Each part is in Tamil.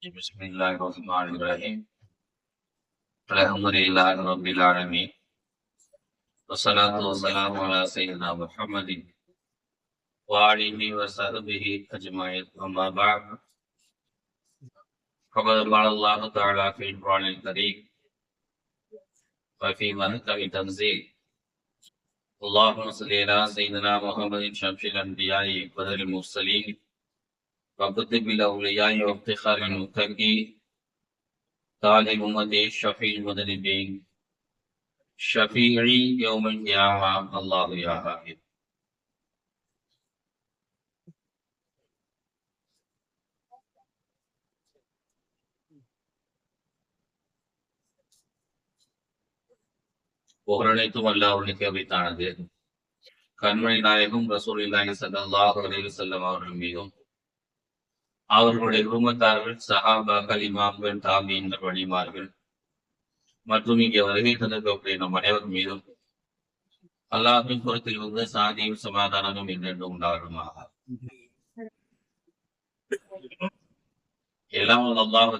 Bismillahirrahmanirrahim. Alhamdulillah Rabbil Alamin. Wassalatu wassalamu ala Sayyidina Muhammadin. Wa alihi wa sahbihi ajma'in amma ba'd. فقد قال الله تعالى في القرآن الكريم وفي منطق تنزيل اللهم صل على سيدنا محمد شمس الأنبياء بدر المرسلين وكتب الأولياء وافتخار المتقين طالب أمتي الشفيع المذنبين شفيعي يوم القيامة الله يا حافظ புகழனைத்தும் அல்லாஹ்வுக்கு அவைத்தானது கண்மணி நாயகம் ரசூலில்லாஹி ஸல்லல்லாஹு அலைஹி வஸல்லம் அவர்கள் மீதும் அவர்களுடைய குடும்பத்தார்கள் சஹாபாக்கள் இமாம்கள் தாபியங்கள் வழிமார்கள். மற்றும் இங்கே வருகை தந்திருக்கக்கூடிய நம் அனைவர் மீதும் அல்லாஹின் புறத்தில் வந்து சாதியும் சமாதானமும் என்றென்று உண்டாகுமாக. எல்லாம் அல்லாஹ்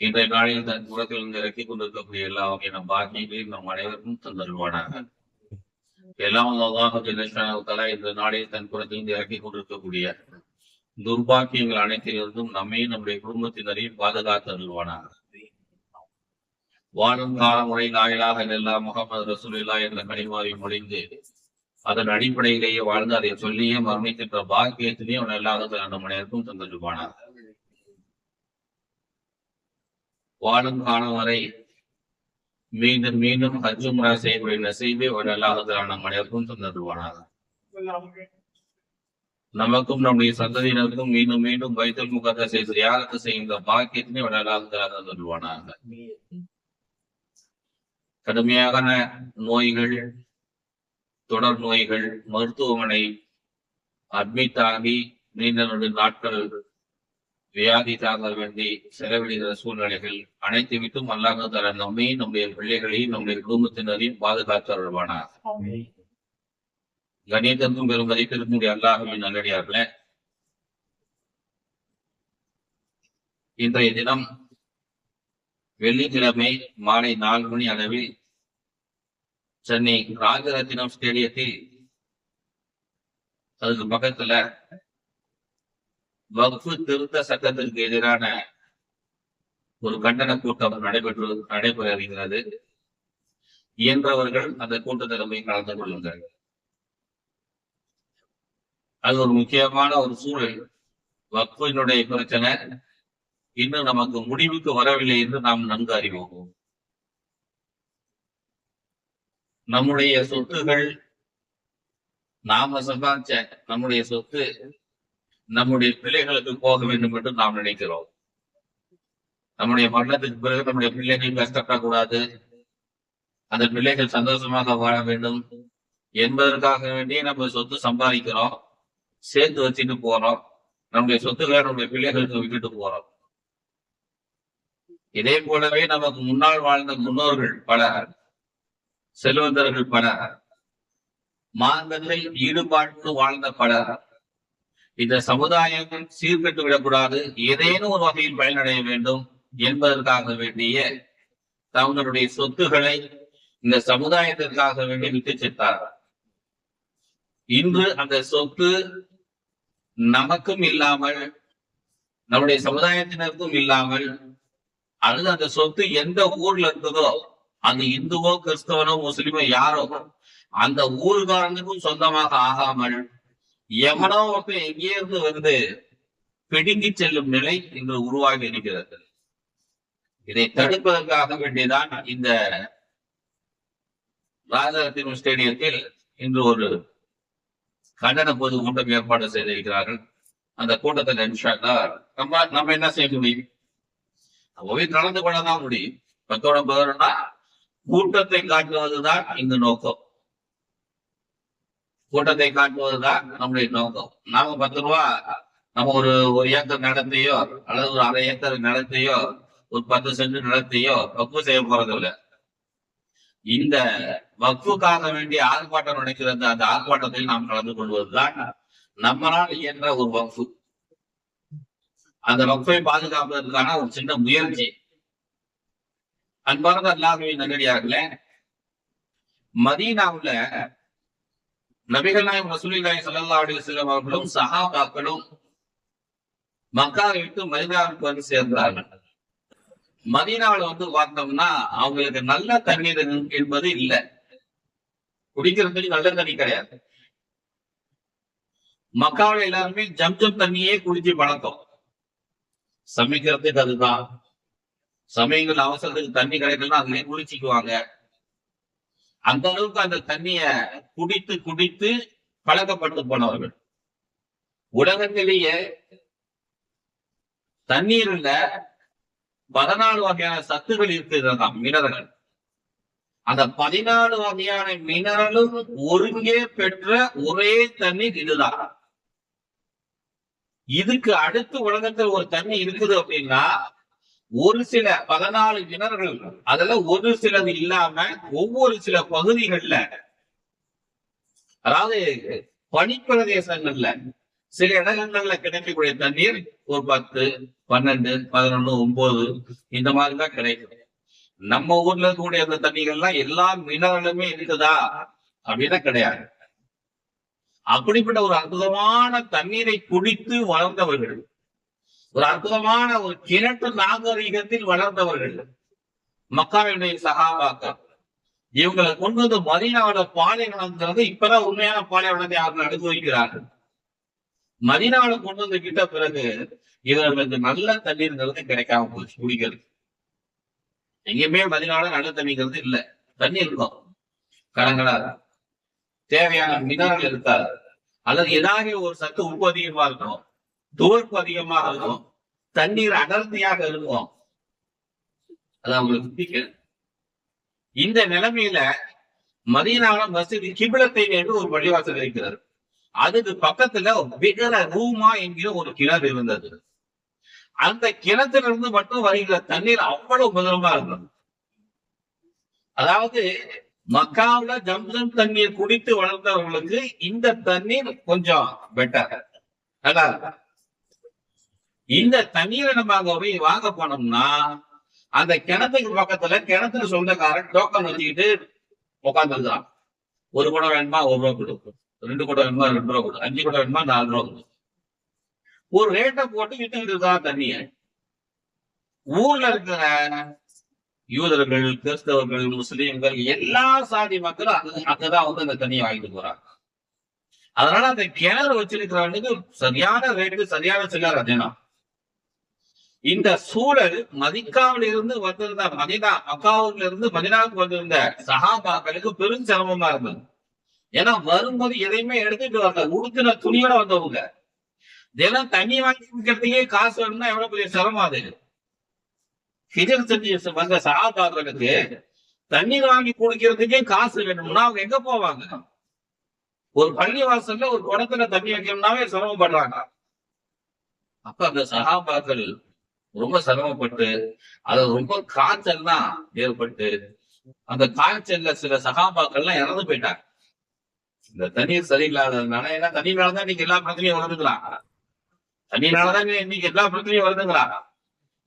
இன்றைய நாளில் தன் புறத்தில் இருந்து இறக்கி கொண்டிருக்கக்கூடிய எல்லா வகையான பாக்கியங்களையும் நம் அனைவருக்கும் தந்தருவானாக எல்லாம் அல்லாஹ் இந்த நாளில் தன் புறத்தில் இருந்து இறக்கி கொண்டிருக்கக்கூடிய துர்பாக்கியங்கள் அனைத்திலிருந்தும் நம்மையும் நம்முடைய குடும்பத்தினரையும் பாதுகாத்து அருள்வானாக. வாழும் காலம் முறை நாயலாக எல்லாம் முகமது ரசூலில்லா என்ற கனிமாவை முடிந்து அதன் அடிப்படையிலேயே வாழ்ந்து அதை சொல்லியே மரணிக்கின்ற பாக்கியத்திலேயே அவன் எல்லாரும் மணி நேரத்தும் தந்துருவானாக வாழும் காலம் வரை மீண்டும் மீண்டும் ஹஜ்ஜு முறை செய்யக்கூடிய நசைவே ஒரு அல்லாஹத்தில் நம் அனைவருக்கும் தந்துருவானாக நமக்கும் நம்முடைய சந்ததியினருக்கும் மீண்டும் மீண்டும் வைத்தல் முகத்தை யாருக்கு செய்கின்ற பாக்கியத்தினை வளராக சொல்வானாக கடுமையான நோய்கள் தொடர் நோய்கள் மருத்துவமனை அட்மிட் ஆகி நீண்ட நெடு நாட்கள் வியாதி தாங்க வேண்டி செலவிடுகிற சூழ்நிலைகள் அனைத்து விட்டும் அல்லாஹ் தர நம்மையும் நம்முடைய பிள்ளைகளையும் நம்முடைய குடும்பத்தினரையும் பாதுகாத்து வருவானாக. கணிதத்தும் பெரும் மதிப்பிற்குரிய அல்லாஹுவின் நல்லடியார்களே. இன்றைய தினம் வெள்ளிக்கிழமை மாலை நாலு மணி அளவில் சென்னை ராஜரத்தினம் ஸ்டேடியத்தில் அதுக்கு பக்கத்துல வகுப்பு திருத்த சட்டத்திற்கு எதிரான ஒரு கண்டன கூட்டம் நடைபெற்று நடைபெற இருக்கிறது. இயன்றவர்கள் அந்த கூட்டத்தில் போய் கலந்து கொள்ளுங்கள். அது ஒரு முக்கியமான ஒரு சூழல். வக்ஃபினுடைய பிரச்சனை. இன்னும் நமக்கு முடிவுக்கு வரவில்லை என்று நாம் நன்கு அறிவோம். நம்முடைய சொத்துகள் நாம சம்பாதிச்ச நம்முடைய சொத்து நம்முடைய பிள்ளைகளுக்கு போக வேண்டும் என்று நாம் நினைக்கிறோம். நம்முடைய மரணத்துக்கு பிறகு நம்முடைய பிள்ளைகள் கஷ்டப்படக்கூடாது. அந்த பிள்ளைகள் சந்தோஷமாக வாழ வேண்டும். என்பதற்காக வேண்டிய நம்ம சொத்து சம்பாதிக்கிறோம். சேர்த்து வச்சுட்டு போறோம். நம்முடைய சொத்துக்களை நம்முடைய பிள்ளைகளுக்கு விட்டுட்டு போறோம். இதே போலவே நமக்கு முன்னால் வாழ்ந்த முன்னோர்கள் பல செல்வந்தர்கள் பல மாந்தர்கள் ஈடுபாட்டு வாழ்ந்த பல இந்த சமுதாயம் சீர்கட்டு விடக்கூடாது ஏதேனும் ஒரு வகையில் பயனடைய வேண்டும் என்பதற்காக வேண்டிய தங்களுடைய சொத்துக்களை இந்த சமுதாயத்திற்காக வேண்டி விட்டு சென்றார் இன்று அந்த சொத்து நமக்கும் இல்லாமல் நம்முடைய சமுதாயத்தினருக்கும் இல்லாமல் அல்லது அந்த சொத்து எந்த ஊர்ல இருந்ததோ அந்த இந்துவோ கிறிஸ்தவனோ முஸ்லிமோ யாரோ அந்த ஊர்காரனுக்கும் சொந்தமாக ஆகாமல் எவனோ ஒருத்தன் எங்கே இருந்து வந்து பிடுங்கி செல்லும் நிலை இன்று உருவாகி இருக்கிறது. இதை தடுப்பதற்காக வேண்டியதான் இந்த ராஜரத்தினம் ஸ்டேடியத்தில் இன்று ஒரு கண்டன பொது கூட்டம் ஏற்பாடு செய்திருக்கிறார்கள். அந்த கூட்டத்தில் நம்ம நம்ம என்ன செய்ய முடியும்? நம்ம கலந்து கொள்ளதான் முடியும். பத்தோட பதினொன்னா கூட்டத்தை காட்டுவதுதான் இந்த நோக்கம். கூட்டத்தை காட்டுவதுதான் நம்முடைய நோக்கம். நாம பத்து ரூபா நம்ம ஒரு ஒரு ஏக்கர் நிலத்தையோ அல்லது ஒரு அரை ஏக்கர் நிலத்தையோ ஒரு பத்து சென்ட் நிலத்தையோ பக்குவ செய்ய போறது இல்லை இந்த வக்ஃபுக்காக வேண்டிய ஆர்ப்பாட்டம் நடக்கிறது அந்த ஆர்ப்பாட்டத்தில் நாம் கலந்து கொள்வதுதான் நம்மளால் இயன்ற ஒரு வக்ஃபு அந்த வக்ஃபை பாதுகாப்பதற்கான ஒரு சின்ன முயற்சி. அன்பார்ந்த அல்லாஹுவின் நல்லடியார்களே மதீனாவுல நபிகள் நாயம் ரசூலில்லாஹி சல்லா அலி வஸல்லம் அவர்களும் சஹாபாக்களும் மக்காவை விட்டு மதீனாவுக்கு வந்து சேர்ந்தார்கள். மதீனாவுல வந்து பார்த்தோம்னா அவங்களுக்கு நல்ல தண்ணீர் என்பது இல்லை. குடிக்கிறது நல்ல தண்ணி கிடையாது. மக்காவில் எல்லாருமே ஜம்ஜம் தண்ணியே குடிச்சு பழக்கம். சமைக்கிறதுக்கு அதுதான். சமயங்கள் அவசரத்துக்கு தண்ணி கிடைக்கலன்னா அதுலயே குளிச்சுக்குவாங்க அந்த அளவுக்கு அந்த தண்ணிய குடித்து குடித்து பழக்கப்பட்டு போனவர்கள். உலகத்திலேயே தண்ணீர்ல பதினாலு வகையான சத்துகள் இருக்கிறதாம் மீனர்கள் அந்த பதினாலு வகையான மினரலும் ஒருங்கே பெற்ற ஒரே தண்ணீர் இதுதான். இதுக்கு அடுத்து உலகத்தில் ஒரு தண்ணி இருக்குது அப்படின்னா ஒரு சில பதினாலு கிணறுகள் அதுல ஒரு சிலது இல்லாம ஒவ்வொரு சில பகுதிகள்ல அதாவது பனிப்பிரதேசங்கள்ல சில இடங்கள்ல கிடைக்கக்கூடிய தண்ணீர் ஒரு பத்து பன்னெண்டு பதினொன்னு ஒன்பது இந்த மாதிரி தான் கிடைக்கும். நம்ம ஊர்ல இருக்கக்கூடிய அந்த தண்ணிகள்லாம் எல்லா மினரலுமே இருக்குதா? அப்படின்னா கிடையாது. அப்படிப்பட்ட ஒரு அற்புதமான தண்ணீரை குடித்து வளர்ந்தவர்கள் ஒரு அற்புதமான ஒரு கிணற்று நாகரிகத்தில் வளர்ந்தவர்கள் மக்காவினுடைய சகாபாக்கள் இவங்களை கொண்டு வந்து மதினாவோட பாலைவனம்ங்கிறது இப்பதான் உண்மையான பாலைவனத்தை அவர்கள் அனுபவிக்கிறார்கள் மதீனாவில கொண்டு வந்து கிட்ட பிறகு இவர்களுக்கு நல்ல தண்ணீர்ங்கிறது கிடைக்காம போச்சு குடிக்கிறது. எங்கேயுமே மதினால நல்ல தண்ணிங்கிறது இல்ல. தண்ணி இருக்கும். கலங்களா தேவையான மினரல் இருக்காது அல்லது ஏதாவது ஒரு சத்து உப்பு அதிகமா இருக்கும். துவர்ப்பு அதிகமாக இருக்கும். தண்ணீர் அடர்த்தியாக இருக்கும். அது அவங்களுக்கு பிடிக்கும் இந்த நிலைமையில மதியனால மசிதி கிபிலத்தை என்று ஒரு வழிவாசல் இருக்கிறார் அதுக்கு பக்கத்துல பிகர ரூமா என்கிற ஒரு கிணறு இருந்தது. அந்த கிணத்துல இருந்து மட்டும் வருகிற தண்ணீர் அவ்வளவு முதலமா இருந்தது. அதாவது மக்காவுல ஜம்சம் தண்ணீர் குடித்து வளர்ந்தவர்களுக்கு இந்த தண்ணீர் கொஞ்சம் பெட்டர் நல்லா இந்த தண்ணீரை நம்ம அங்க போய் வாங்க போனோம்னா அந்த கிணத்துக்கு பக்கத்துல கிணத்துக்கு சொந்தக்காரன் டோக்கன் வச்சுக்கிட்டு உட்காந்துருக்கான் ஒரு குடம் வேணுமா ஒரு ரூபா கொடு. ரெண்டு குடம் வேணுமா ரெண்டு ரூபா கொடு. அஞ்சு குடம் வேணுமா நாலு ரூபா கொடுக்கும் ஒரு ரேட்டை போட்டு விட்டுக்கிட்டு இருக்கா தண்ணிய. ஊர்ல இருக்கிற யூதர்கள் கிறிஸ்தவர்கள் முஸ்லீம்கள் எல்லா சாதி மக்களும் அங்க அங்கதான் வந்து அந்த தண்ணியை வாங்கிட்டு போறாங்க. அதனால அந்த கிணறு வச்சிருக்கிறவனுக்கு சரியான ரேட்டு சரியான சில்லற தினம். இந்த சூழல் மதிக்காவில் இருந்து வந்திருந்த மதினா மக்காவுல இருந்து மதினாவுக்கு வந்திருந்த சகாபாக்களுக்கு பெரும் சிரமமா இருந்தது. ஏன்னா வரும்போது எதையுமே எடுத்துட்டு வரல. உடுத்தின துணியோட வந்தவங்க. தினம் தண்ணி வாங்கி குடிக்கிறதுக்கே காசு வேணும்னா எவ்வளவு பெரிய சிரமம் அது? ஹிஜர் செஞ்சு வந்த சகாபாக்களுக்கு தண்ணீர் வாங்கி குடிக்கிறதுக்கே காசு வேணும்னா அவங்க எங்க போவாங்க? ஒரு பள்ளி வாசல்ல ஒரு குடத்துல தண்ணி வைக்கணும்னாவே சிரமப்படுறாங்க. அப்ப அந்த சகாபாக்கள் ரொம்ப சிரமப்பட்டு அது ரொம்ப காய்ச்சல் தான் ஏற்பட்டு அந்த காய்ச்சல்ல சில சகாபாக்கள்லாம் இறந்து போயிட்டாங்க. இந்த தண்ணீர் சரியில்லாததுனால ஏன்னா தண்ணி மேலதான் நீங்க எல்லா பிரச்சனையும் வருதுங்களா அதனாலதாங்க இன்னைக்கு எல்லா பிரச்சனையும் வருதுங்களா?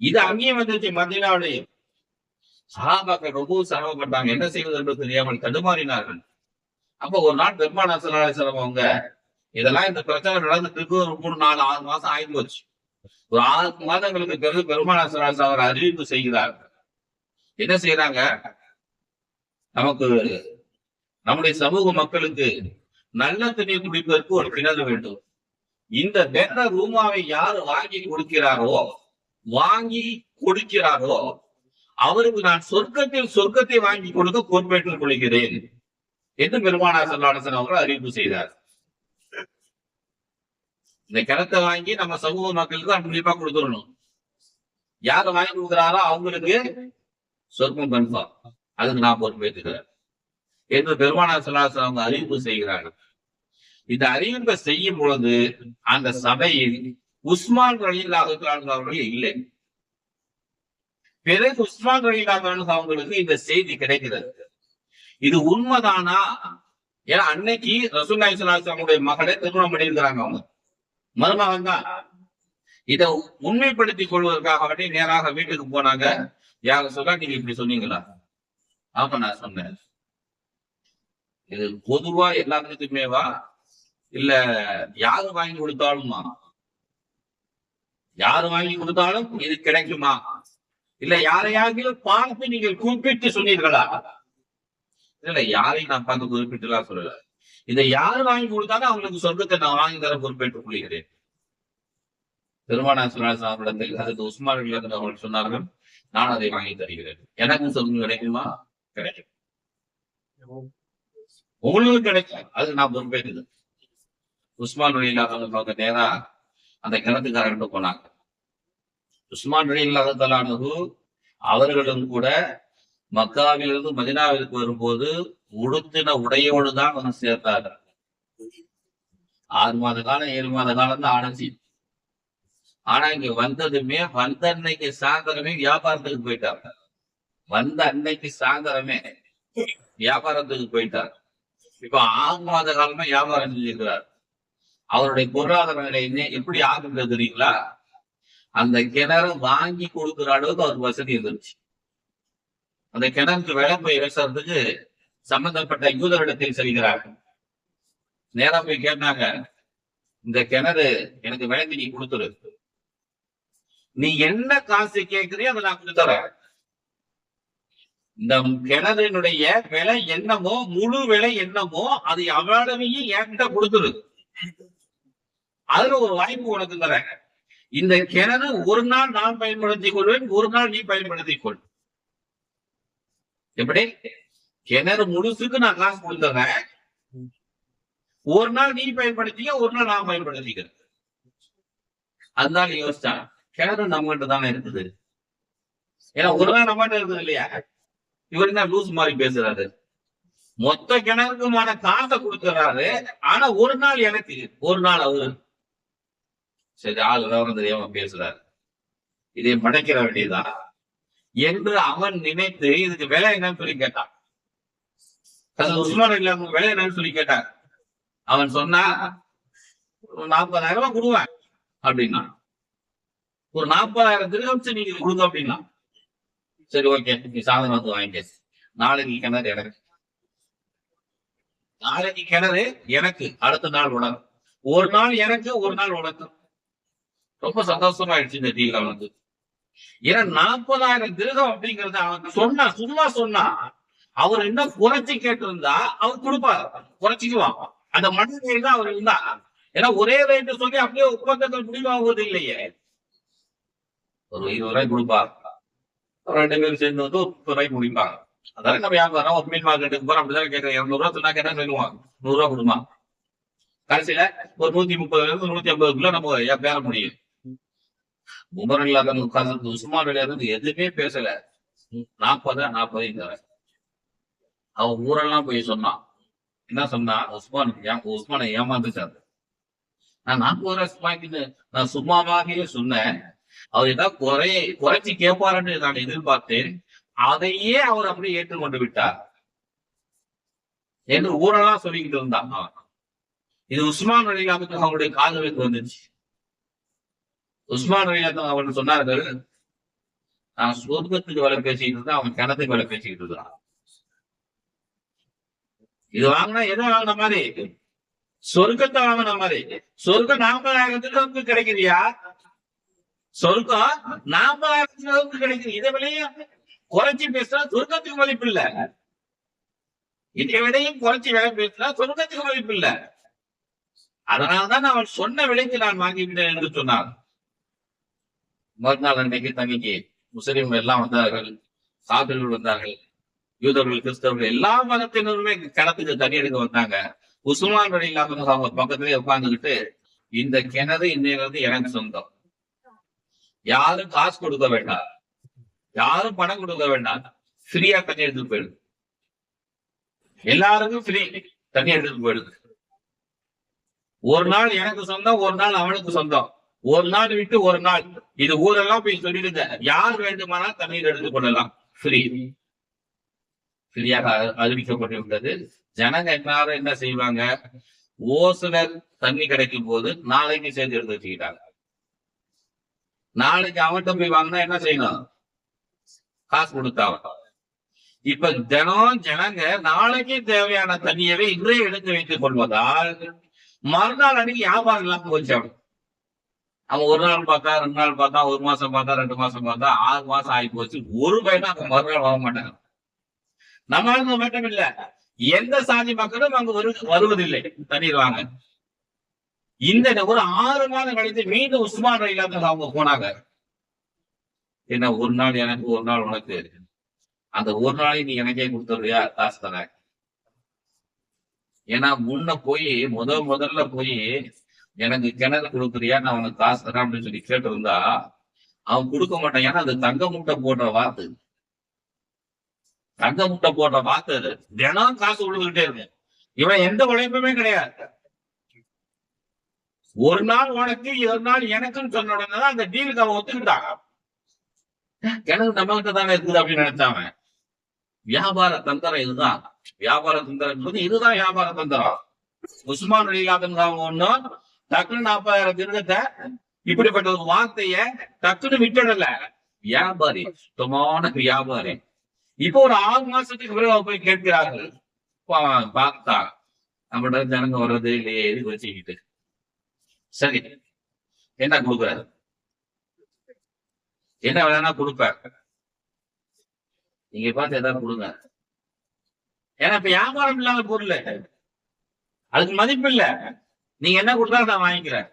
இது அங்கேயும் வந்துச்சு மதினாவுடைய சகாபாக்கள் ரொம்ப சிரமப்பட்டாங்க என்ன செய்வது என்று தெரியாமல் தடுமாறினார்கள். அப்ப ஒரு நாள் பெருமான சிலம் அவங்க இதெல்லாம் இந்த பிரச்சனை நடந்துட்டு இருக்கு ஒரு மூணு நாலு ஆறு மாசம் ஆயிட்டு போச்சு. ஒரு ஆறு மாதங்களுக்கு பிறகு பெருமான சிலாஸ் அவர் அறிவிப்பு செய்கிறார். என்ன செய்யறாங்க நமக்கு நம்முடைய சமூக மக்களுக்கு நல்ல தண்ணீர் குடிப்பதற்கு ஒரு கிணறு வேண்டும். இந்த வெண்ண ரூமாவை யார் வாங்கி கொடுக்கிறாரோ வாங்கி கொடுக்கிறாரோ அவருக்கு நான் சொர்க்கத்தில் சொர்க்கத்தை வாங்கி கொடுக்க பொறுப்பேற்றுக் கொள்கிறேன் என்று பெருமானார் சல்லாசன் அவர்கள் அறிவிப்பு செய்தார். இந்த கிணத்தை வாங்கி நம்ம சமூக மக்களுக்கு கண்டிப்பா கொடுத்துடணும். யார் வாங்கி கொடுக்குறாரோ அவங்களுக்கு சொர்க்கம் கன்ஃபார்ம் அதுக்கு நான் பொறுப்பேற்றுக்கிறேன். என்று பெருமானார் சல்லாசன் அவங்க அறிவிப்பு செய்கிறார்கள். இந்த அறிவிப்பை செய்யும் பொழுது அந்த சபையில் உஸ்மான் ரயிலாக அவர்கள் இல்லை. பிறகு உஸ்மான் ரயிலாக அவங்களுக்கு இந்த செய்தி கிடைக்கிறது. இது உண்மைதானா? ஏன்னா அன்னைக்கு ரசூல்லாய் சலாசனுடைய மகளை திருமணம் பண்ணியிருக்கிறாங்க அவங்க. மருமகன் தான். இதை உண்மைப்படுத்திக் கொள்வதற்காக வேண்டி நேராக வீட்டுக்கு போனாங்க. யார சொல்ல நீங்க இப்படி சொன்னீங்களா? அப்ப நான் சொன்னேன். இது பொதுவா எல்லாத்துக்குமேவா இல்ல யாரு வாங்கி கொடுத்தாலுமா? யாரு வாங்கி கொடுத்தாலும் இது கிடைக்குமா? இல்ல யாரையாகிலும் பார்த்து நீங்கள் குறிப்பிட்டு சொன்னீர்களா? இல்ல யாரையும் நான் பார்த்து குறிப்பிட்டுலாம் சொல்லல. இதை யாரு வாங்கி கொடுத்தாலும் அவங்களுக்கு சொர்க்கத்தை நான் வாங்கி தர பொறுப்பேற்றுக் கொள்கிறேன். பெருமானா சாப்பிடத்தில் அதுக்கு உஸ்மான் அவர்கள் சொன்னார்கள் நான் அதை வாங்கி தருகிறேன். எனக்கும் சொர்க்கம் கிடைக்குமா? கிடைக்கும். உங்களுக்கு கிடைக்கும். அது நான் பொறுப்பேற்றுது உஸ்மான் இல்லாத நேரா அந்த கிணத்துக்காரர்கிட்ட போனாங்க. உஸ்மான் இல்லாத அவர்களும் கூட மக்காவிலிருந்து மதினாவிற்கு வரும்போது உடுத்தின உடையோடு தான் வந்து சேர்த்தார்கள் ஆறு மாத காலம் ஏழு மாத காலம் தான் அடைஞ்சி ஆனா இங்க வந்ததுமே வந்த அன்னைக்கு சாயந்தரமே வியாபாரத்துக்கு போயிட்டாங்க. வந்த அன்னைக்கு சாயந்தரமே வியாபாரத்துக்கு போயிட்டார் இப்ப ஆறு மாத காலமா வியாபாரம் செஞ்சிருக்கிறார். அவருடைய பொருளாதார நிலை என்ன எப்படி ஆகுன்றது தெரியுங்களா? அந்த கிணறு வாங்கி கொடுக்குற அளவுக்கு அவருக்கு வசதி இருந்துச்சு. அந்த கிணறுக்கு வேலை போய் பேசுறதுக்கு சம்பந்தப்பட்ட யூதரிடத்தில் செல்கிறார்கள். நேரா போய் கேட்டாங்க இந்த கிணறு எனக்கு விலைக்கு நீ கொடுத்துரு. நீ என்ன காசு கேட்கறியோ அதை நான் கொடுத்துறேன். இந்த கிணறினுடைய விலை என்னமோ முழு விலை என்னமோ அது அவ்வளவையும் என்கிட்ட கொடுத்துரு. அதுல ஒரு வாய்ப்பு உனக்கு தரேன் இந்த கிணறு ஒரு நாள் நான் பயன்படுத்திக் கொள்வேன் ஒரு நாள் நீ பயன்படுத்திக் கொள். எப்படி? கிணறு முழுசுக்கு நான் காசு கொடுத்துறேன் ஒரு நாள் நீ பயன்படுத்திக்க ஒரு நாள் நான் பயன்படுத்திக்கிறேன் அதனால யோசிச்சான் கிணறு நம்மகிட்ட தானே இருக்குது. ஏன்னா ஒரு நாள் நம்மகிட்ட இருக்குது இல்லையா? இவர் என்ன லூஸ் மாதிரி பேசுறாரு. மொத்த கிணறுக்குமான காசை கொடுத்துறாரு ஆனா ஒரு நாள் எனக்கு ஒரு நாள் அவரு. சரி ஆள் விவரம் தெரியாம பேசுறாரு. இதை படைக்கிற வேண்டியதான் என்று அவன் நினைத்து இதுக்கு விலை என்னன்னு சொல்லி கேட்டான். அது உஸ்மான் இல்லாம விலை என்னன்னு சொல்லி கேட்டான் அவன் சொன்னா நாற்பதாயிரம் ரூபாய் கொடுவேன் அப்படின்னா ஒரு நாற்பதாயிரம் திருகம் நீங்க கொடுங்க அப்படின்னா சரி ஓகே நீ சாதனம் வந்து வாங்கிக்க. நாளைக்கு கிணறு எனக்கு. நாளைக்கு கிணறு எனக்கு. அடுத்த நாள் உனக்கு ஒரு நாள் எனக்கு ஒரு நாள் உனக்கு. ரொம்ப சந்தோஷமா ஆயிடுச்சு இந்த டீல் வந்து. ஏன்னா நாற்பதாயிரம் திருகம் அப்படிங்கறத அவன் சொன்னா சும்மா சொன்னா அவர் என்ன குறைச்சி கேட்டிருந்தா அவர் கொடுப்பார். குறைச்சிக்குவான் அந்த மனநிலை தான் அவர் இருந்தா ஏன்னா ஒரே ரேட்டு சொல்லி அப்படியே ஒப்பந்தங்கள் முடிவாகுவது இல்லையே. ஒரு இருபது ரூபாய் கொடுப்பார். ரெண்டு பேரும் சேர்ந்து வந்து ஒரு முப்பது ரூபாய் முடிப்பாங்க அதெல்லாம் நம்ம வியாபாரம் ஒரு மீன் மார்க்கெட்டுக்கு போறோம்? அப்படிதான் கேட்கறேன் இருநூறு ரூபா சொன்னா கேட்டா சொல்லுவாங்க. நூறு ரூபா கொடுமா. கடைசியில ஒரு நூத்தி முப்பதுல இருந்து நூத்தி ஐம்பதுக்குள்ள நம்ம பேர முடியும். உமர் இல்லாத உட்கார்ந்து உஸ்மான் இருந்து எதுவுமே பேசல. நாற்பது நாற்பது அவன் ஊரெல்லாம் போய் சொன்னான். என்ன சொன்னா? உஸ்மான் உஸ்மானை ஏமாந்துச்சாரு நான் நாற்பது ரூபாய்க்குன்னு நான் சும்மாவாகவே சொன்னேன். அவர் ஏதாவது குறை குறைச்சி கேட்பாருன்னு நான் எதிர்பார்த்தேன். அதையே அவர் அப்படியே ஏற்றுக்கொண்டு விட்டார். என்று ஊரெல்லாம் சொல்லிக்கிட்டு இருந்தான். இது உஸ்மான் அலிலாமுக்கு அவருடைய காதலுக்கு வந்துச்சு. உஸ்மான் அவர் அவர்கள் சொன்னார்கள் நான் சொர்க்கத்துக்கு வேலை பேசிக்கிட்டு இருந்தேன் அவன் கிணத்துக்கு வேலை பேசிக்கிட்டு இருக்கிறான். இது வாங்கினா எதை வாங்கின மாதிரி? சொர்க்கத்தை வாங்கின மாதிரி. சொர்க்கம் நாற்பதாயிரத்துக்கு கிடைக்குதியா? சொர்க்கம் நாற்பதாயிரத்துக்கு கிடைக்குது. இதை விலையும் குறைச்சி பேசினா சொர்க்கத்துக்கு மதிப்பு இல்ல. இதை விடையும் குறைச்சி விலை பேசினா சொர்க்கத்துக்கு மதிப்பு இல்ல. அதனால்தான் அவன் சொன்ன விலைக்கு நான் வாங்கிவிட்டேன் என்று சொன்னார். மறுநாள் அன்னைக்கு தங்கிக்கு முஸ்லிம் எல்லாம் வந்தார்கள் சாதர்கள் வந்தார்கள் யூதர்கள் கிறிஸ்தவர்கள் எல்லா மதத்தினருமே கிணத்துக்கு தண்ணி எடுக்க வந்தாங்க. உஸ்மான் ரடி பக்கத்துலயே அவங்க பக்கத்திலே உட்கார்ந்துகிட்டு இந்த கிணறு இன்னையிலிருந்து எனக்கு சொந்தம். யாரும் காசு கொடுக்க வேண்டாம். யாரும் பணம் கொடுக்க வேண்டாம். ஃப்ரீயா தண்ணி எடுத்துட்டு போயிடுது எல்லாருக்கும் ஃப்ரீ தண்ணி எடுத்துட்டு போயிடுது ஒரு நாள் எனக்கு சொந்தம் ஒரு நாள் அவனுக்கு சொந்தம். ஒரு நாள் விட்டு ஒரு நாள். இது ஊரெல்லாம் போய் சொல்லிடுங்க. யார் வேண்டுமானால் தண்ணீர் எடுத்துக் கொள்ளலாம். ஃப்ரீ. ஃப்ரீயாக அறிவிக்கப்பட்டிருந்தது ஜனங்க எல்லாரும் என்ன செய்வாங்க? ஓசுனர் தண்ணி கிடைக்கும் போது நாளைக்கு சேர்ந்து எடுத்து வச்சுக்கிட்டாங்க. நாளைக்கு அவன்கிட்ட போய் வாங்கினா என்ன செய்யணும்? காசு கொடுத்தாவன் இப்ப தினம் ஜனங்க நாளைக்கு தேவையான தண்ணியவே இன்றைய எடுத்து வைத்துக் கொள்வதால் மறுநாள் அன்னைக்கு வியாபாரம் இல்லாம போச்சு அவன் அவன் ஒரு நாள் பார்த்தா ரெண்டு நாள் பார்த்தா ஒரு மாசம் பார்த்தா ரெண்டு மாசம் பார்த்தா ஆறு மாசம் ஆகி போச்சு. ஒரு பையனா அங்க மறுநாள் வர மாட்டாங்க நம்மளால மட்டும் இல்ல. எந்த சாதி மக்களும் அங்க வரு வருவதில்லை. தண்ணீர் வாங்க. இந்த ஒரு ஆறு மாதம் கழித்து மீண்டும் உஸ்மான் ரயிலாத்துக்கு அவங்க போனாங்க. என்ன ஒரு நாள் எனக்கு ஒரு நாள் உனக்கு. அந்த ஒரு நாளை நீ எனக்கே கொடுத்துருவியா காசு தரேன். ஏன்னா முன்ன போய் முத முதல்ல போய் எனக்கு கிணறு கொடுக்குறியா? நான் உனக்கு காசு தரேன் அப்படின்னு சொல்லி கேட்டிருந்தா அவன் கொடுக்க மாட்டான். ஏன்னா அது தங்க முட்டை போடுற வாத்து. தங்க முட்டை போடுற வாத்து அது. தினம் காசு விழுந்துகிட்டே இருக்கு இவன் எந்த உழைப்புமே கிடையாது. ஒரு நாள் உனக்கு ஒரு நாள் எனக்குன்னு சொன்ன உடனே அந்த டீலுக்கு அவன் ஒத்துக்கிட்டான். கிணறு நம்ம கிட்ட தானே இருக்குது அப்படின்னு நினைச்சாவன் வியாபார தந்திரம் இதுதான். வியாபார தந்திரம் இதுதான் வியாபார தந்திரம். உஸ்மான் அலிகாதன் ஒண்ணும் டக்குன்னு நாற்பதாயிரம் திருகத்தை இப்படிப்பட்ட ஒரு வார்த்தைய டக்குன்னு விட்டுடல. வியாபாரி சுத்தமான வியாபாரி. இப்போ ஒரு ஆறு மாசத்துக்கு பிறகு போய் கேட்கிறார்கள். பா- பார்த்தா நம்மகிட்ட ஜனங்க வர்றது இல்லையே எதுக்கு வச்சுக்கிட்டு? சரி. என்ன கொடுக்குறாரு? என்ன வேணா கொடுப்பார். நீங்க பார்த்து ஏதாவது கொடுங்க. ஏன்னா இப்ப வியாபாரம் இல்லாத பொருள். அதுக்கு மதிப்பு இல்ல. நீங்க என்ன கொடுத்தாலும் நான் வாங்கிக்கிறேன்.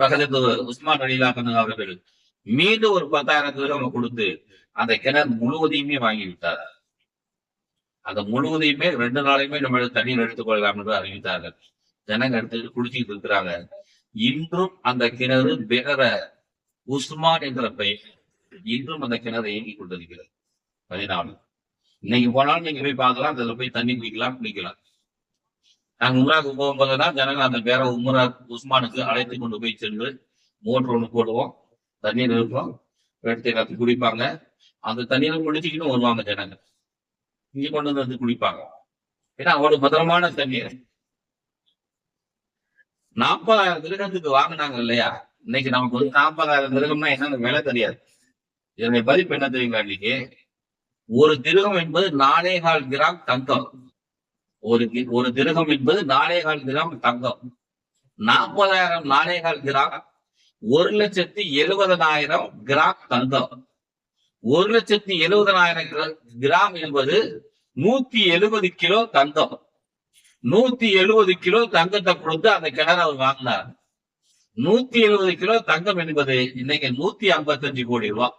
பக்கத்து உஸ்மான் அலிலாக்கன் அவர்கள் மீண்டும் ஒரு பத்தாயிரம் தூரம் கொடுத்து அந்த கிணறு முழுவதையுமே வாங்கி விட்டார் அந்த முழுவதையுமே ரெண்டு நாளையுமே நம்ம தண்ணீர் எடுத்துக்கொள்ளலாம் என்று அறிவித்தார்கள். ஜனங்க எடுத்து குளிச்சுட்டு இருக்கிறாங்க. இன்றும் அந்த கிணறு பெற உஸ்மான் என்ற பெயர் இன்றும் அந்த கிணறு இயங்கிக் கொண்டிருக்கிறது. பதினாலு. இன்னைக்கு போனாலும் நீங்க போய் பார்க்கலாம் அதுல போய் தண்ணி குடிக்கலாம் குளிக்கலாம் நாங்க உம்ராக்கு போகும்போதுதான் ஜனங்கள் அந்த பேர உம்ரா உஸ்மானுக்கு அழைத்து கொண்டு போய் சென்று மோட்டர் ஒண்ணு போடுவோம். தண்ணீர் இருக்கும். எடுத்து எல்லாத்தையும் குடிப்பாங்க. அந்த தண்ணீரை குடிச்சிக்கிட்டு வருவாங்க ஜனங்க. இங்க கொண்டு வந்து வந்து குடிப்பாங்க. ஏன்னா அவ்வளவு பத்திரமான தண்ணீர். நாற்பதாயிரம் திருகத்துக்கு வாங்கினாங்க இல்லையா? இன்னைக்கு நமக்கு வந்து நாற்பதாயிரம் திருகம்னா என்ன விலை தெரியாது. இதனுடைய பதிப்பு என்ன தெரியுங்களா இன்னைக்கு? ஒரு திருகம் என்பது நாலே கால் கிராம் தங்கம். ஒரு ஒரு திருகம் என்பது நாலே கால் கிராம் தங்கம். நாற்பதாயிரம் நாலே கால் கிராம் ஒரு லட்சத்தி எழுபதனாயிரம் கிராம் தங்கம். ஒரு லட்சத்தி எழுபதனாயிரம் கிராம் என்பது நூத்தி எழுபது கிலோ தங்கம். நூத்தி எழுபது கிலோ தங்கத்தை கொடுத்து அந்த கிணறு அவர் வாங்கினார். நூத்தி எழுபது கிலோ தங்கம் என்பது இன்னைக்கு நூத்தி ஐம்பத்தஞ்சு கோடி ரூபாய்.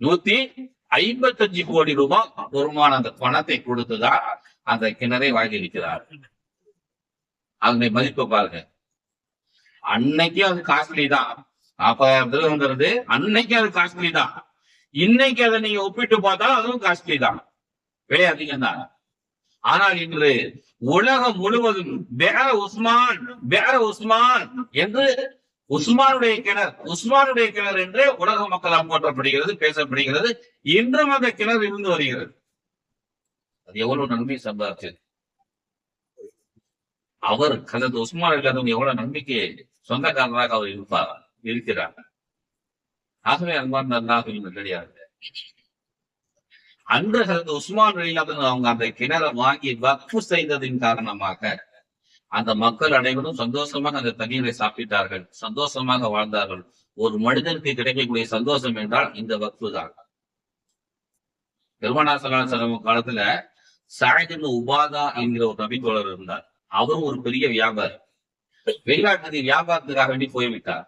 நூத்தி ஐம்பத்தஞ்சு கோடி ரூபாய் வருமான அந்த பணத்தை கொடுத்துதான் அந்த கிணறை வாங்கியிருக்கிறார் அதனுடைய மதிப்பை பாருங்க. அன்னைக்கு அது காஸ்ட்லி தான். நாற்பதாயிரம் அன்னைக்கு அது காஸ்ட்லி தான். இன்னைக்கு அதை நீங்க ஒப்பிட்டு பார்த்தா அதுவும் காஸ்ட்லி தான். விலை அதிகம் தான் ஆனால் இன்று உலகம் முழுவதும் வேற உஸ்மான் வேற உஸ்மான் என்று உஸ்மானுடைய கிணறு உஸ்மானுடைய கிணறு என்றே உலக மக்களால் போற்றப்படுகிறது பேசப்படுகிறது. இன்றும் அந்த கிணறு இருந்து வருகிறது. அது எவ்வளவு நன்மை சம்பாதிச்சது அவர் கலந்து உஸ்மான் இல்லாதவங்க எவ்வளவு நம்பிக்கை சொந்தக்காரராக அவர் இருப்பார் இருக்கிறார். ஆகவே அன்பார்ந்த அல்லாஹுவின் கிடையாது அன்று கலந்து உஸ்மான் இல்லாதவங்க அவங்க அந்த கிணறை வாங்கி வக்ஃபு செய்ததின் காரணமாக அந்த மக்கள் அனைவரும் சந்தோஷமாக அந்த தண்ணீரை சாப்பிட்டார்கள். சந்தோஷமாக வாழ்ந்தார்கள். ஒரு மனிதனுக்கு கிடைக்கக்கூடிய சந்தோஷம் என்றால் இந்த வக்ஃபு தான். பெருமனாசலா காலத்துல சாயதின் உபாதா என்கிற ஒரு நபித்தோழர் இருந்தார். அவரும் ஒரு பெரிய வியாபாரி. வெளிநாட்டுக்கு வியாபாரத்துக்காக வேண்டி போய்விட்டார்.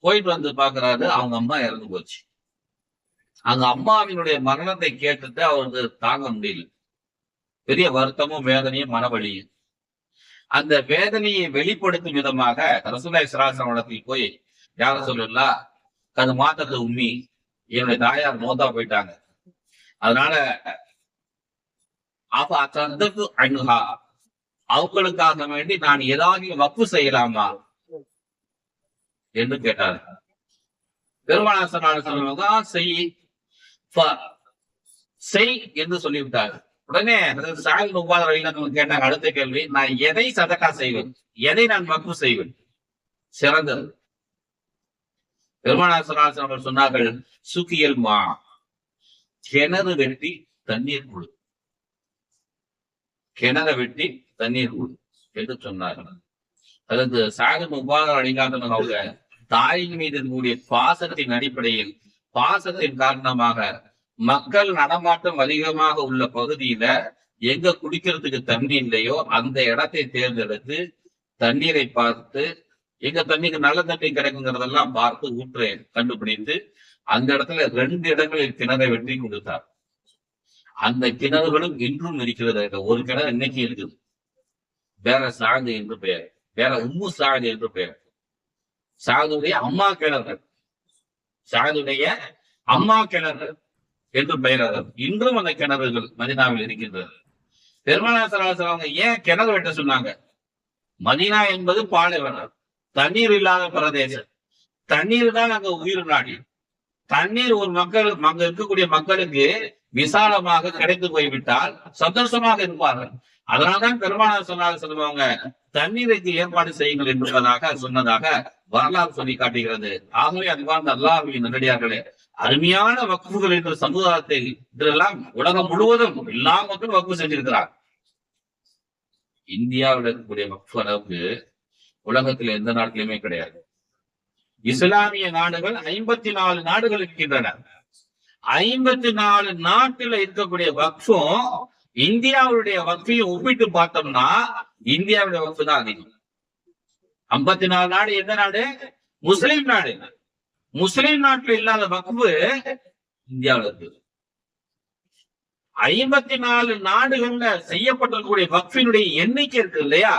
போயிட்டு வந்து பாக்குறாரு அவங்க அம்மா இறந்து போச்சு. அங்க அம்மாவினுடைய மரணத்தை கேட்டுட்டு அவருக்கு தாங்க முடியல. பெரிய வருத்தமும் வேதனையும் மனவழியும். அந்த வேதனையை வெளிப்படுத்தும் விதமாக ரசூலாய் சிராசனத்தில் போய் யார சொல்லலா அது மாத்தது உண்மை என்னுடைய தாயார் மோதா போயிட்டாங்க. அதனால அவ அத்தத்துக்கு அணுகா அவங்களுக்காக வேண்டி நான் ஏதாவது வப்பு செய்யலாமா? என்று கேட்டார். பெருமாள் சொல்லுவாங்க செய். செய் என்று சொல்லிவிட்டார் உடனே சாயல் உபாதம் கேட்டாங்க அடுத்த கேள்வி நான் எதை சதக்கா செய்வேன்? எதை நான் வக்கு செய்வேன்? சிறந்தது. பெருமானாசராசன் அவர்கள் சொன்னார்கள் சுக்கியல் மா கிணறு வெட்டி தண்ணீர் கொடு. கிணற வெட்டி தண்ணீர் கொடு. என்று சொன்னார்கள். அதாவது சாக முபாரக் அடிகாதன் அவங்க தாயின் மீது இருக்கக்கூடிய பாசத்தின் அடிப்படையில் பாசத்தின் காரணமாக மக்கள் நடமாட்டம் அதிகமாக உள்ள பகுதியில எங்க குடிக்கிறதுக்கு தண்ணி இல்லையோ அந்த இடத்தை தேர்ந்தெடுத்து தண்ணீரை பார்த்து எங்க தண்ணிக்கு நல்ல தண்ணி கிடைக்குங்கிறதெல்லாம் பார்த்து ஊற்றை கண்டுபிடித்து அந்த இடத்துல ரெண்டு இடங்களில் கிணறை வெட்டி கொடுத்தார். அந்த கிணறுகளும் இன்றும் இருக்கிறது. ஒரு கிணறு இன்னைக்கு இருக்குது. வேற சாங்கு என்று பெயர். வேற உம்மு சாங்கு என்று பெயர். சாகுடைய அம்மா கிணறு சாகுடைய அம்மா கிணறு என்று பெயர் இன்றும் அந்த கிணறுகள் மதினாவில் இருக்கின்றது. பெருமானாசராசர் அவங்க ஏன் கிணறு வெட்ட சொன்னாங்க? மதினா என்பது பாலைவனம் தண்ணீர் இல்லாத பிரதேசம். தண்ணீர் தான் அங்க உயிர் நாடி. தண்ணீர் ஒரு மக்கள் அங்க இருக்கக்கூடிய மக்களுக்கு விசாலமாக கிடைத்து போய்விட்டால் சந்தோஷமாக இருப்பார்கள். அதனால்தான் பெருமானார் சொன்னார் சொல்லுவாங்க தண்ணீருக்கு ஏற்பாடு செய்யுங்கள் என்பதாக சொன்னதாக வரலாறு சொல்லி காட்டுகிறது. ஆகவே அன்பார்ந்த அல்லாஹுவின் நல்லடியார்களே அருமையான வக்குகள் என்ற சமுதாயத்தை இதெல்லாம் உலகம் முழுவதும் எல்லா மக்களும் வக்கு செஞ்சிருக்கிறார் இந்தியாவில் இருக்கக்கூடிய வக்ஃபு அளவுக்கு உலகத்தில் எந்த நாட்டிலுமே கிடையாது. இஸ்லாமிய நாடுகள் ஐம்பத்தி நாலு நாடுகள் இருக்கின்றன. ஐம்பத்தி நாலு நாட்டுல இருக்கக்கூடிய வக்ஃபும் இந்தியாவுடைய வக்ஃபையும் ஒப்பிட்டு பார்த்தோம்னா இந்தியாவுடைய வக்ஃபு தான் அதிகம். ஐம்பத்தி நாலு நாடு எந்த நாடு? முஸ்லிம் நாடு. முஸ்லிம் நாட்டுல இல்லாத வக்ஃபு இந்தியாவில் இருக்குது. ஐம்பத்தி நாலு நாடுகள்ல செய்யப்பட்டிருக்கக்கூடிய வக்ஃபினுடைய எண்ணிக்கை இருக்கு இல்லையா?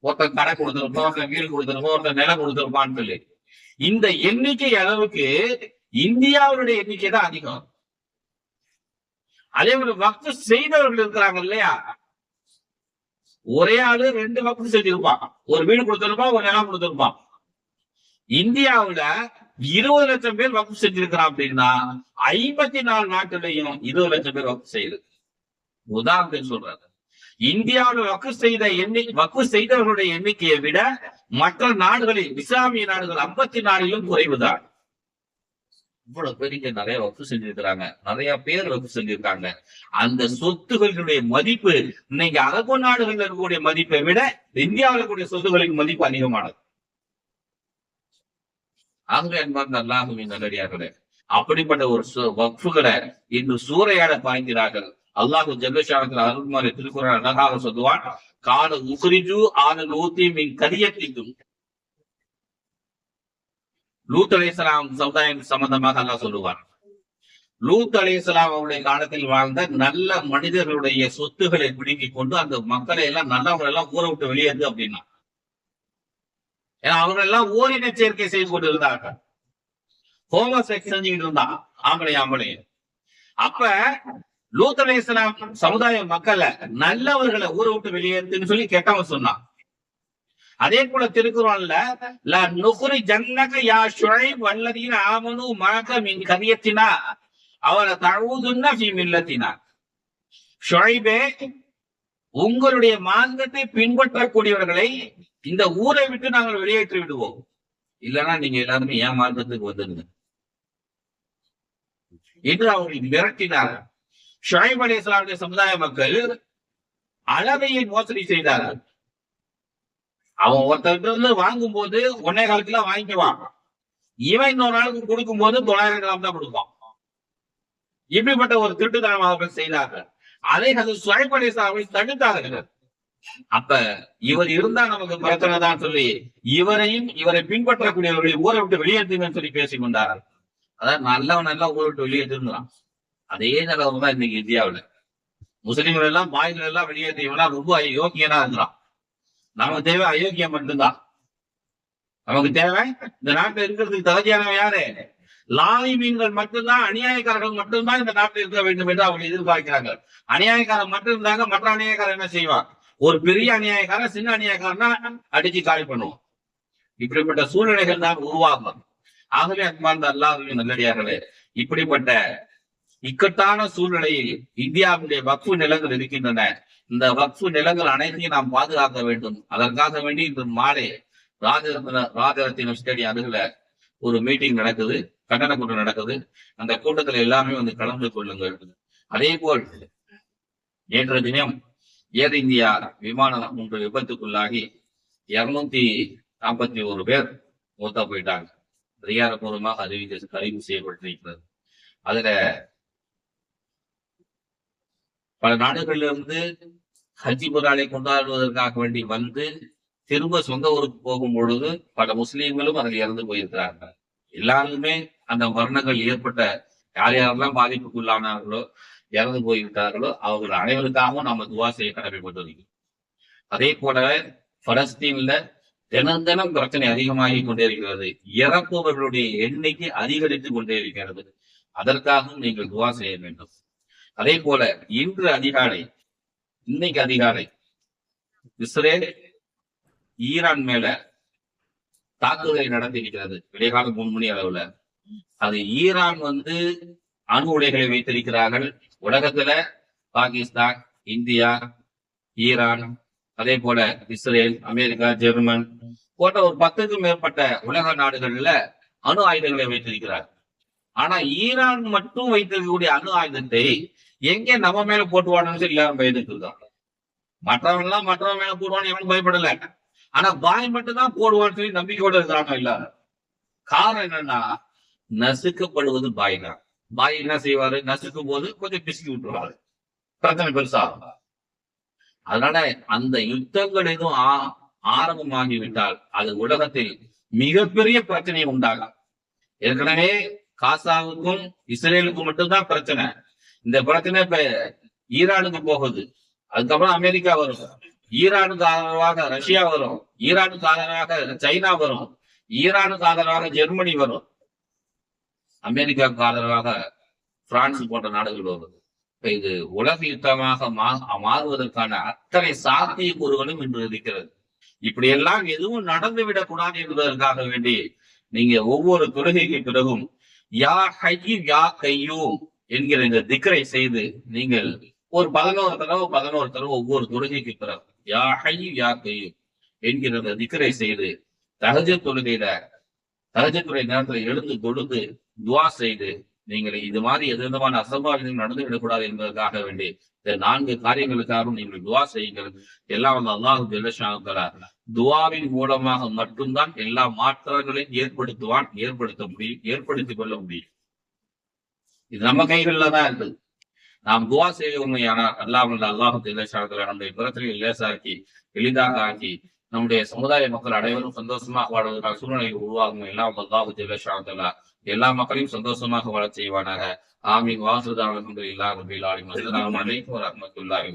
ஒருத்தன் கடை கொடுத்திருப்பான் ஒருத்தன் வீடு கொடுத்திருப்பான் ஒருத்தன் நிலம் கொடுத்திருப்பான்னு சொல்லி. இந்த எண்ணிக்கை அளவுக்கு இந்தியாவுடைய எண்ணிக்கை தான் அதிகம். அதே மாதிரி வக்ஃபு செய்தவர்கள் இருக்கிறாங்க இல்லையா? ஒரே ஆளு ரெண்டு வக்ஃபு செஞ்சிருப்பான். ஒரு வீடு கொடுத்திருப்பான் ஒரு நிலம் கொடுத்திருப்பான். இந்தியாவுல இருபது லட்சம் பேர் வகுப்பு செஞ்சிருக்கிறான் அப்படின்னா ஐம்பத்தி நாலு நாட்டிலையும் இருபது லட்சம் பேர் வகுப்பு செய்யுது உதாரணத்துக்கு சொல்றாரு. இந்தியாவில் வக்கு செய்த எண்ணி வக்கு செய்தவர்களுடைய எண்ணிக்கையை விட மற்ற நாடுகளில் இஸ்லாமிய நாடுகள் ஐம்பத்தி நாலிலும் குறைவுதான். இவ்வளவு பேர் இங்க நிறைய வக்கு செஞ்சிருக்கிறாங்க. நிறைய பேர் வக்கு செஞ்சிருக்காங்க. அந்த சொத்துகளுடைய மதிப்பு இன்னைக்கு அரபு நாடுகள்ல இருக்கக்கூடிய மதிப்பை விட இந்தியாவில் இருக்கக்கூடிய சொத்துகளின் மதிப்பு அதிகமானது. அங்க என்பார் அல்லாஹுவின் நல்லடியார்களே. அப்படிப்பட்ட ஒரு வக்ஃபுகளை இன்று சூறையாட பாய்கிறார்கள். அல்லாஹு ஜல்லஷானத்தில் அருள்மாரி திருக்குறள் அழகாக சொல்லுவான் கால உக்ரிஜு ஆன லூத்தி மின் கரியத்திக்கும் லூத் அலைஹிஸ்ஸலாம் சமுதாயம் சம்பந்தமாக அல்லாஹ் சொல்லுவான் லூத் அலைஹிஸ்ஸலாம் அவருடைய காலத்தில் வாழ்ந்த நல்ல மனிதர்களுடைய சொத்துக்களை பிடுங்கிக் கொண்டு அந்த மக்களை எல்லாம் நல்லவங்களை எல்லாம் விட்டு வெளியேறு அப்படின்னா. ஏன்னா அவங்க எல்லாம் ஓரின சேர்க்கை செய்து கொண்டு இருந்தார்கள் ஹோமோ செக்ஸ் செஞ்சுக்கிட்டு இருந்தான் ஆம்பளை ஆம்பளை. அப்ப லூத் சமுதாய மக்களை நல்லவர்களை ஊரை விட்டு வெளியேறுன்னு சொல்லி கேட்டவன் சொன்னான். அதே போல திருக்குறள்ல ல நுகுரி ஜன்னக யா சுழை வல்லதீன ஆமனு மக மின் கதியத்தினா அவரை தழுவுதுன்னா ஃபி மில்லத்தினா. சுழைபே உங்களுடைய மார்க்கத்தை பின்பற்றக்கூடியவர்களை இந்த ஊரை விட்டு நாங்கள் வெளியேற்றி விடுவோம். இல்லைன்னா நீங்க எல்லாருமே என் மார்க்கத்துக்கு வந்துருங்க. என்று அவர்களை மிரட்டினார். ஷாயிப் அலி இஸ்லாமுடைய சமுதாய மக்கள் அளவையை மோசடி செய்தார்கள். அவன் ஒருத்தர்கிட்ட இருந்து வாங்கும் போது ஒன்னே கால் கிலோ வாங்கிக்குவான். இவன் இன்னொரு நாளுக்கு கொடுக்கும் போது தொள்ளாயிரம் கிராம் தான் கொடுப்பான். இப்படிப்பட்ட ஒரு திருட்டுத்தனம் அவர்கள் செய்தார்கள். அதை அது சுயப்படி அவர்கள் தடுத்தார்கள். அப்ப இவர் இருந்தா நமக்கு பிரச்சனை தான் சொல்லி இவரையும் இவரை பின்பற்றக்கூடியவர்களை ஊரை விட்டு வெளியேற்றுங்கன்னு சொல்லி பேசிக் கொண்டார்கள் அதாவது நல்லவன் நல்லா ஊரை விட்டு வெளியேற்றுங்கிறான். அதே நிலவரம் தான் இன்னைக்கு இந்தியாவுல. முஸ்லிம்கள் எல்லாம் பாய்கள் எல்லாம் வெளியேற்றியவனா ரொம்ப யோக்கியனா இருக்கிறான் நமக்கு தேவை அயோக்கியம் மட்டும்தான். நமக்கு தேவை இந்த நாட்டுல இருக்கிறதுக்கு தகுதியானவன் யாரு? லாரி மீன்கள் மட்டும்தான் அநியாயக்காரர்கள் மட்டும்தான் இந்த நாட்டில் இருக்க வேண்டும் என்று அவங்க எதிர்பார்க்கிறாங்க அநியாயக்காரன் மட்டும் இருந்தாங்க மற்ற அநியாயக்காரன் என்ன செய்வான்? ஒரு பெரிய அநியாயக்காரன் சின்ன அநியாயக்காரனா அடிச்சு காலி பண்ணுவோம் இப்படிப்பட்ட சூழ்நிலைகள் தான் உருவாகும். ஆகவே அன்பார்ந்த அல்லாஹுவின் நல்லடியார்களே இப்படிப்பட்ட இக்கட்டான சூழ்நிலையில் இந்தியாவுடைய வக்ஃபு நிலங்கள் இருக்கின்றன. இந்த வக்ஃபு நிலங்கள் அனைத்தையும் நாம் பாதுகாக்க வேண்டும். அதற்காக வேண்டி இன்று மாலை ராஜரத்ன ராஜரத்தின ஸ்டேடியம் அருகில ஒரு மீட்டிங் நடக்குது கண்டன கூட்டம் நடக்குது. அந்த கூட்டத்துல எல்லாமே வந்து கலந்து கொள்ளுங்கள். அதே போல் நேற்று தினம் ஏர் இந்தியா விமானம் ஒன்று விபத்துக்குள்ளாகி இருநூத்தி நாற்பத்தி ஒரு பேர் மூத்தா போயிட்டாங்க. அதிகாரப்பூர்வமாக அறிவிக்க அறிவு செய்யப்பட்டிருக்கிறது. அதுல பல நாடுகளிலிருந்து ஹஜ்ஜி புராலை கொண்டாடுவதற்காக வேண்டி வந்து திரும்ப சொந்த ஊருக்கு போகும் பொழுது பல முஸ்லீம்களும் அதில் இறந்து போயிருக்கிறாங்க எல்லாருமே அந்த மரணங்கள் ஏற்பட்ட யார் யாரெல்லாம் பாதிப்புக்குள்ளானார்களோ இறந்து போய்விட்டார்களோ அவர்கள் அனைவருக்காகவும் நாம துவா செய்ய கடமைப்பட்டிருக்கோம் அதே போல பலஸ்தீன்ல தினம் தினம் பிரச்சனை அதிகமாகி கொண்டே இருக்கிறது. இறப்பவர்களுடைய எண்ணிக்கை அதிகரித்து கொண்டே இருக்கிறது. அதற்காகவும் நீங்கள் துவா செய்ய வேண்டும். அதே போல இன்று அதிகாலை இன்னைக்கு அதிகாலை இஸ்ரேல் ஈரான் மேல தாக்குதலை நடத்தியிருக்கிறது விடைகாலம் மூணு மணி அளவுல. அது ஈரான் வந்து அணு உலைகளை வைத்திருக்கிறார்கள். உலகத்துல பாகிஸ்தான் இந்தியா ஈரான் அதே போல இஸ்ரேல் அமெரிக்கா ஜெர்மன் போன்ற ஒரு பத்துக்கும் மேற்பட்ட உலக நாடுகள்ல அணு ஆயுதங்களை வைத்திருக்கிறார். ஆனா ஈரான் மட்டும் வைத்திருக்கக்கூடிய அணு ஆயுதத்தை எங்க நம்ம மேல போட்டுவானு சொல்லி எல்லாரும் பயந்துட்டு இருக்காங்க. மற்றவன் எல்லாம் மற்றவன் மேல போடுவான்னு எவனும் பயப்படல. ஆனா பாய் மட்டும் தான் போடுவான்னு சொல்லி நம்பிக்கையோட இருக்கிறாங்க இல்ல காரணம் என்னன்னா நசுக்கப்படுவது பாய் தான். பாய் என்ன செய்வாரு? நசுக்கும் போது கொஞ்சம் பிசுக்கி விட்டுருவாரு. பிரச்சனை பெருசா அதனால அந்த யுத்தங்கள் எதுவும் ஆ- ஆரம்பமாகிவிட்டால் அது உலகத்தில் மிகப்பெரிய பிரச்சனையை உண்டாகும் ஏற்கனவே காசாவுக்கும் இஸ்ரேலுக்கும் மட்டும்தான் பிரச்சனை. இந்த பிரச்சனை இப்ப ஈரானுக்கு போகுது. அதுக்கப்புறம் அமெரிக்கா வரும். ஈரானுக்கு ஆதரவாக ரஷ்யா வரும். ஈரானுக்கு ஆதரவாக சைனா வரும். ஈரானுக்கு ஆதரவாக ஜெர்மனி வரும். அமெரிக்காவுக்கு ஆதரவாக பிரான்ஸ் போன்ற நாடுகள் வருவது இப்ப இது உலக யுத்தமாக மா- மாறுவதற்கான அத்தனை சாத்தியக்கூறுகளும் இன்று இருக்கிறது. இப்படியெல்லாம் எதுவும் நடந்துவிடக் கூடாது என்பதற்காக வேண்டி நீங்க ஒவ்வொரு தொழுகைக்கு பிறகும் யா ஹையு யா கையூம் என்கிற இந்த திக்கரை செய்து நீங்கள் ஒரு பதினோரு தடவை பதினோரு தடவை ஒவ்வொரு தொழுகைக்கு பிறகு யா ஹையு யா கையூம் என்கிற இந்த திக்கரை செய்து தகஜ தொழுகையில தகஜத்துறை நேரத்துல எழுந்து தொழுது துவா செய்து நீங்கள் இது மாதிரி எது விதமான நடந்து விடக்கூடாது என்பதற்காக வேண்டி இந்த நான்கு காரியங்களுக்காகவும் நீங்கள் துவா செய்யுங்கள். எல்லாம் வந்து அல்லாஹு ஜெல்லஷாங்களா துவாவின் மூலமாக மட்டும்தான் எல்லா மாற்றங்களையும் ஏற்படுத்துவான் ஏற்படுத்த முடியும் ஏற்படுத்திக் கொள்ள முடியும். இது நம்ம கைகள்ல தான் இருக்குது. நாம் துவா செய்யணுமையானால் அல்லாஹ் அல்லாஹு ஜெல்லஷாங்களா நம்முடைய பிறத்திலே லேசாக்கி எளிதாக ஆக்கி நம்முடைய சமுதாய மக்கள் அனைவரும் சந்தோஷமாக வாழ்வதற்கான சூழ்நிலை உருவாகும் எல்லாம் அல்லாஹு ஜெல்லஷாங்களா எல்லா மக்களையும் சந்தோஷமாக வாழ செய்வானாக. ஆமீன். வாசுதான எல்லாரும் அனைத்து அலைக்கும் வரஹ்மத்துல்லாஹி